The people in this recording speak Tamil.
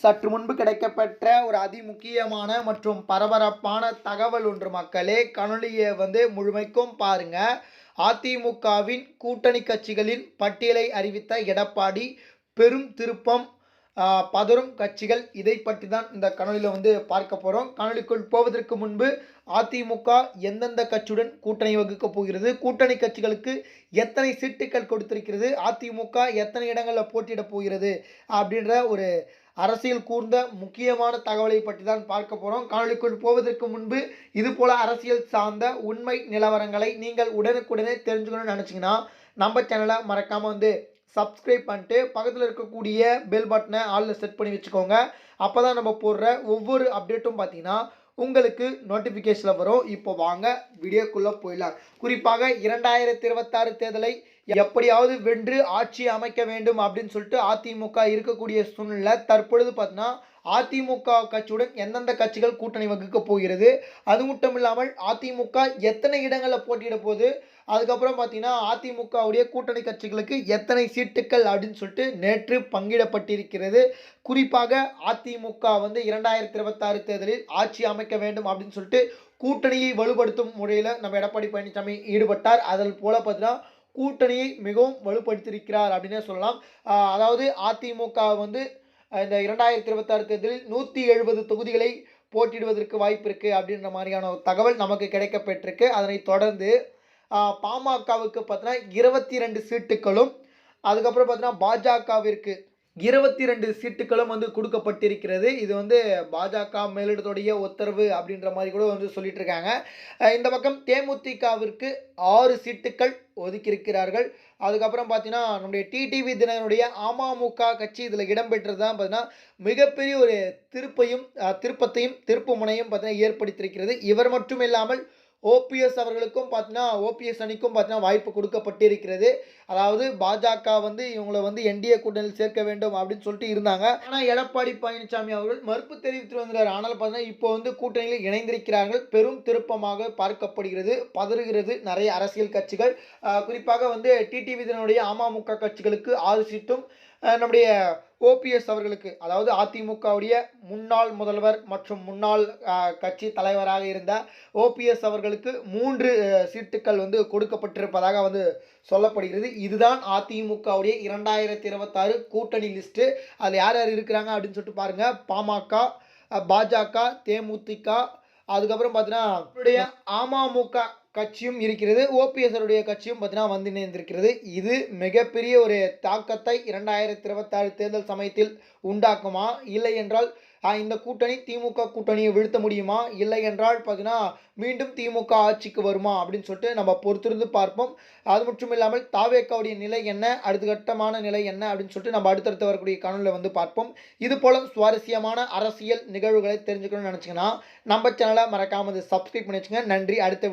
சற்று முன்பு கிடைக்கப்பெற்ற ஒரு அதிமுக்கியமான மற்றும் பரபரப்பான தகவல் ஒன்று மக்களே. கணொலியை வந்து முழுமைக்கும் பாருங்க. அதிமுகவின் கூட்டணி கட்சிகளின் பட்டியலை அறிவித்த எடப்பாடி பெரும் திருப்பம் பதரும் பதறும் கட்சிகள் இதை பற்றி தான் இந்த கணொலியில் வந்து பார்க்க போகிறோம் காணொலிக்குள் போவதற்கு முன்பு அதிமுக எந்தெந்த கட்சியுடன் கூட்டணி வகுக்கப் போகிறது? கூட்டணி கட்சிகளுக்கு எத்தனை சீட்டுகள் கொடுத்திருக்கிறது? அதிமுக எத்தனை இடங்களில் போட்டியிடப் போகிறது? அப்படின்ற ஒரு அரசியல் கூர்ந்த முக்கியமான தகவலை பற்றி தான் பார்க்க போகிறோம் காணொலிக்குள் போவதற்கு முன்பு இது போல அரசியல் சார்ந்த உண்மை நிலவரங்களை நீங்கள் உடனுக்குடனே தெரிஞ்சுக்கணும்னு நினச்சிங்கன்னா நம்ம சேனலை மறக்காமல் வந்து சப்ஸ்கிரைப் பண்ணிட்டு பக்கத்தில் இருக்கக்கூடிய பெல் பட்டனை ஆளில் செட் பண்ணி வச்சுக்கோங்க. அப்போ தான் நம்ம போடுற ஒவ்வொரு அப்டேட்டும் பார்த்தீங்கன்னா உங்களுக்கு நோட்டிஃபிகேஷனில் வரும். இப்போ வாங்க வீடியோக்குள்ளே போயிடலாம். குறிப்பாக இரண்டாயிரத்தி இருபத்தாறு தேர்தலை எப்படியாவது வென்று ஆட்சி அமைக்க வேண்டும் அப்படின்னு சொல்லிட்டு அதிமுக இருக்கக்கூடிய சூழ்நிலை தற்பொழுது பார்த்தீங்கன்னா அதிமுக கட்சியுடன் எந்தெந்த கட்சிகள் கூட்டணி வகுக்க போகிறது? அது மட்டும் இல்லாமல் அதிமுக எத்தனை இடங்களில் போட்டியிட போகுது? அதுக்கப்புறம் பார்த்தீங்கன்னா அதிமுகவுடைய கூட்டணி கட்சிகளுக்கு எத்தனை சீட்டுக்கள் அப்படின்னு சொல்லிட்டு நேற்று பங்கிடப்பட்டிருக்கிறது. குறிப்பாக அதிமுக வந்து இரண்டாயிரத்தி இருபத்தாறு தேர்தலில் ஆட்சி அமைக்க வேண்டும் அப்படின்னு சொல்லிட்டு கூட்டணியை வலுப்படுத்தும் முறையில் நம்ம எடப்பாடி பழனிசாமி ஈடுபட்டார். அதில் போல பார்த்தீங்கன்னா கூட்டணியை மிகவும் வலுப்படுத்தியிருக்கிறார் அப்படின்னே சொல்லலாம். அதாவது அதிமுக வந்து இந்த இரண்டாயிரத்தி இருபத்தாறு தேர்தலில் நூற்றி எழுபது தொகுதிகளை போட்டியிடுவதற்கு வாய்ப்பு இருக்குது அப்படின்ற மாதிரியான ஒரு தகவல் நமக்கு கிடைக்கப்பெற்றிருக்கு. அதனை தொடர்ந்து பாமகவுக்கு பார்த்தீங்கன்னா இருபத்தி ரெண்டு சீட்டுகளும் அதுக்கப்புறம் பார்த்தீங்கன்னா பாஜகவிற்கு இருபத்தி ரெண்டு சீட்டுகளும் வந்து கொடுக்கப்பட்டிருக்கிறது. இது வந்து பாஜக மேலிடத்துடைய உத்தரவு அப்படின்ற மாதிரி கூட வந்து சொல்லிட்டு இருக்காங்க இந்த பக்கம் தேமுதிகவிற்கு ஆறு சீட்டுகள் ஒதுக்கியிருக்கிறார்கள். அதுக்கப்புறம் பார்த்தீங்கன்னா நம்முடைய டிடிவி தினனுடைய அமமுக கட்சி இதில் இடம்பெற்றது தான் பார்த்தீங்கன்னா மிகப்பெரிய ஒரு திருப்பையும் திருப்பத்தையும் திருப்பு முனையும் பார்த்தீங்கன்னா ஏற்படுத்தியிருக்கிறது. இவர் மட்டும் இல்லாமல் ஓபிஎஸ் அவர்களுக்கும் பார்த்தீங்கன்னா ஓபிஎஸ் அணிக்கும் பார்த்தீங்கன்னா வாய்ப்பு கொடுக்கப்பட்டிருக்கிறது. அதாவது பாஜக வந்து இவங்களை வந்து என்டிஏ கூட்டணியில் சேர்க்க வேண்டும் அப்படின்னு சொல்லிட்டு இருந்தாங்க. ஆனால் எடப்பாடி பழனிசாமி அவர்கள் மறுப்பு தெரிவித்து வந்தார் ஆனால் பார்த்தீங்கன்னா இப்போ வந்து கூட்டணியில் இணைந்திருக்கிறார்கள். பெரும் திருப்பமாக பார்க்கப்படுகிறது பதறுகிறது நிறைய அரசியல் கட்சிகள். குறிப்பாக வந்து டிடிவி தினுடைய அமமுக கட்சிகளுக்கு ஆதரிச்சிட்டும் நம்முடைய ஓபிஎஸ் அவர்களுக்கு அதாவது அதிமுகவுடைய முன்னாள் முதல்வர் மற்றும் முன்னாள் கட்சி தலைவராக இருந்த ஓபிஎஸ் அவர்களுக்கு மூன்று சீட்டுக்கள் வந்து கொடுக்கப்பட்டிருப்பதாக வந்து சொல்லப்படுகிறது. இதுதான் அதிமுகவுடைய இரண்டாயிரத்தி இருபத்தாறு கூட்டணி லிஸ்ட்டு. அதில் யார் யார் இருக்கிறாங்க அப்படின்னு சொல்லிட்டு பாருங்கள் பாமக பாஜக தேமுதிக அதுக்கப்புறம் பார்த்தீங்கன்னா அவருடைய அமமுக கட்சியும் இருக்கிறது ஓபிஎஸ்ஸருடைய கட்சியும் பார்த்தீங்கன்னா வந்து இணைந்திருக்கிறது. இது மிகப்பெரிய ஒரு தாக்கத்தை இரண்டாயிரத்தி இருபத்தாறு தேர்தல் சமயத்தில் உண்டாக்குமா? இல்லை என்றால் இந்த கூட்டணி திமுக கூட்டணியை வீழ்த்த முடியுமா? இல்லை என்றால் பார்த்தீங்கன்னா மீண்டும் திமுக ஆட்சிக்கு வருமா? அப்படின்னு சொல்லிட்டு நம்ம பொறுத்திருந்து பார்ப்போம். அது மட்டும் இல்லாமல் தாவேக்காவுடைய நிலை என்ன? அடுத்த கட்டமான நிலை என்ன? அப்படின்னு சொல்லிட்டு நம்ம அடுத்தடுத்து வரக்கூடிய காணொலியில் வந்து பார்ப்போம். இது போல சுவாரஸ்யமான அரசியல் நிகழ்வுகளை தெரிஞ்சுக்கணும்னு நினச்சிங்கன்னா நம்ம சேனலை மறக்காமல் சப்ஸ்கிரைப் பண்ணி வச்சுங்க நன்றி. அடுத்த